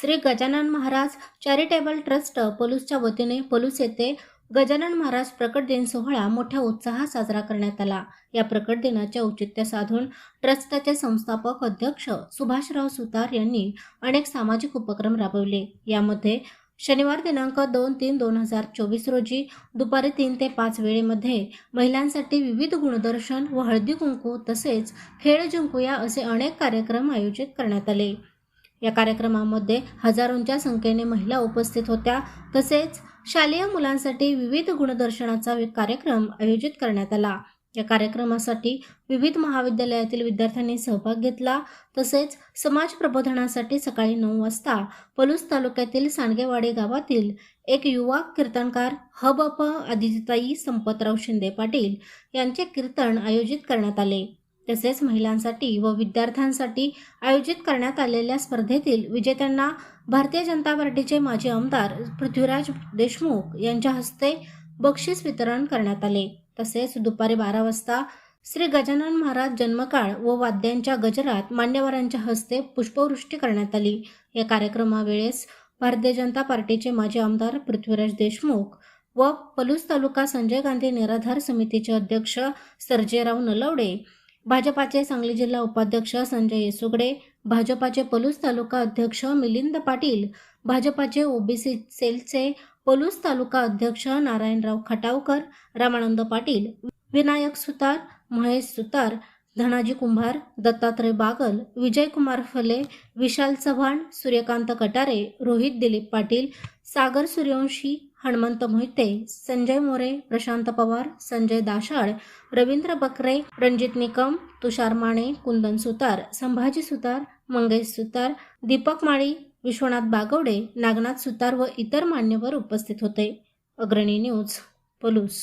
Shri Gajanan Maharaj charitable trust पलूसच्या वतीने पलूस येथे गजानन महाराज प्रकट दिन सोहळा मोठ्या उत्साहात साजरा करण्यात आला. या प्रकट दिनाचे औचित्य साधून ट्रस्टचे संस्थापक अध्यक्ष सुभाषराव सुतार यांनी अनेक सामाजिक उपक्रम राबवले. यामध्ये शनिवार दिनांक दोन तीन दोन हजार चोवीस रोजी दुपारी तीन ते पाच वेळेमध्ये महिलांसाठी विविध गुणदर्शन व हळदी कुंकू तसेच खेळ जिंकूया असे अनेक कार्यक्रम आयोजित करण्यात आले. या कार्यक्रमामध्ये हजारोंच्या संख्येने महिला उपस्थित होत्या. तसेच शालेय मुलांसाठी विविध गुणदर्शनाचा कार्यक्रम आयोजित करण्यात आला. या कार्यक्रमासाठी विविध महाविद्यालयातील विद्यार्थ्यांनी सहभाग घेतला. तसेच समाज प्रबोधनासाठी सकाळी नऊ वाजता पलूस तालुक्यातील सांडगेवाडी गावातील एक युवा कीर्तनकार हबप आदिताई संपतराव शिंदे पाटील यांचे कीर्तन आयोजित करण्यात आले. तसेच महिलांसाठी व विद्यार्थ्यांसाठी आयोजित करण्यात आलेल्या स्पर्धेतील विजेत्यांना भारतीय जनता पार्टीचे माजी आमदार पृथ्वीराज देशमुख यांच्या हस्ते बक्षीस वितरण करण्यात आले. तसेच दुपारी बारा वाजता श्री गजानन महाराज जन्मकाळ व वाद्यांच्या गजरात मान्यवरांच्या हस्ते पुष्पवृष्टी करण्यात आली. या कार्यक्रमावेळेस भारतीय जनता पार्टीचे माजी आमदार पृथ्वीराज देशमुख व पलूस तालुका संजय गांधी निराधार समितीचे अध्यक्ष सर्जेराव नलवडे भाजपाचे सांगली जिल्हा उपाध्यक्ष संजय येसुगडे भाजपाचे पलूस तालुका अध्यक्ष मिलिंद पाटील भाजपाचे ओबीसी सेलचे पलूस तालुका अध्यक्ष नारायणराव खटावकर रामानंद पाटील विनायक सुतार महेश सुतार धनाजी कुंभार दत्तात्रय बागल विजयकुमार फले विशाल चव्हाण सूर्यकांत कटारे रोहित दिलीप पाटील सागर सूर्यवंशी हनुमंत मोहिते संजय मोरे प्रशांत पवार संजय दाशाळ रवींद्र बकरे रणजित निकम तुषार माने कुंदन सुतार संभाजी सुतार मंगेश सुतार दीपक माळी विश्वनाथ बागवडे नागनाथ सुतार व इतर मान्यवर उपस्थित होते. अग्रणी न्यूज पलूस.